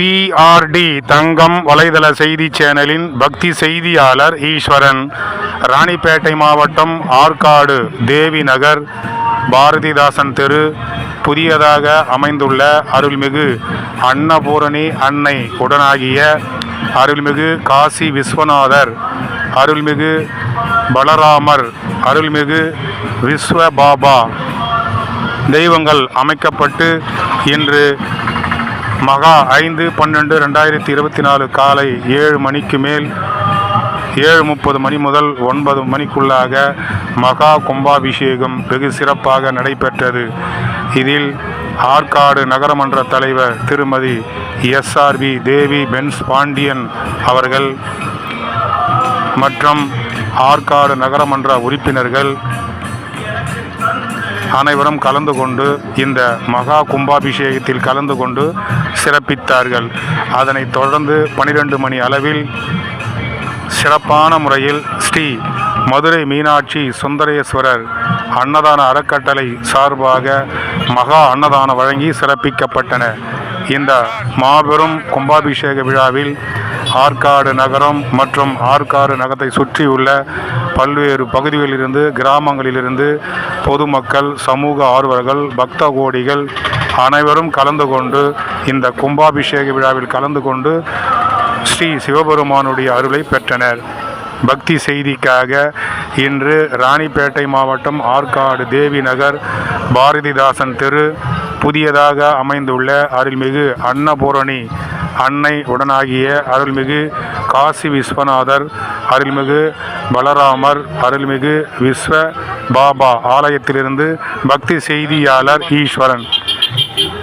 BRT தங்கம் வலைதள செய்தி சேனலின் பக்தி செய்தியாளர் ஈஸ்வரன். ராணிப்பேட்டை மாவட்டம் ஆற்காடு தேவி நகர் பாரதிதாசன் தெரு புதியதாக அமைந்துள்ள அருள்மிகு அன்னபூரணி அன்னை உடனாகிய அருள்மிகு காசி விஸ்வநாதர் அருள்மிகு பலராமர் அருள்மிகு விஸ்வபாபா. தெய்வங்கள் அமைக்கப்பட்டு இன்று மகா ஐந்து பன்னெண்டு ரெண்டாயிரத்தி இருபத்தி நாலு காலை ஏழு மணிக்கு மேல் ஏழு முப்பது மணி முதல் ஒன்பது மணிக்குள்ளாக மகா கும்பாபிஷேகம் வெகு சிறப்பாக நடைபெற்றது. இதில் ஆற்காடு நகரமன்ற தலைவர் திருமதி எஸ்ஆர்பி தேவி பென்ஸ் பாண்டியன் அவர்கள் மற்றும் ஆற்காடு நகரமன்ற உறுப்பினர்கள் அனைவரும் கலந்து கொண்டு இந்த மகா கும்பாபிஷேகத்தில் கலந்து கொண்டு சிறப்பித்தார்கள். அதனைத் தொடர்ந்து பனிரெண்டு மணி அளவில் சிறப்பான முறையில் ஸ்ரீ மதுரை மீனாட்சி சுந்தரேஸ்வரர் அன்னதான அறக்கட்டளை சார்பாக மகா அன்னதானம் வழங்கி சிறப்பிக்கப்பட்டன. இந்த மாபெரும் கும்பாபிஷேக விழாவில் ஆற்காடு நகரம் மற்றும் ஆற்காடு நகரத்தை சுற்றியுள்ள பல்வேறு பகுதிகளிலிருந்து கிராமங்களிலிருந்து பொதுமக்கள் சமூக ஆர்வலர்கள் பக்த கோடிகள் அனைவரும் கலந்து கொண்டு இந்த கும்பாபிஷேக விழாவில் கலந்து கொண்டு ஸ்ரீ சிவபெருமானுடைய அருளை பெற்றனர். பக்தி செய்திக்காக இன்று ராணிப்பேட்டை மாவட்டம் ஆற்காடு தேவி நகர் பாரதிதாசன் தெரு புதியதாக அமைந்துள்ள அருள்மிகு அன்னபூரணி அன்னை உடனாகிய அருள்மிகு காசி விஸ்வநாதர் அருள்மிகு பலராமர் அருள்மிகு விஸ்வ பாபா ஆலயத்திலிருந்து பக்தி செய்தியாளர் ஈஸ்வரன். Thank you.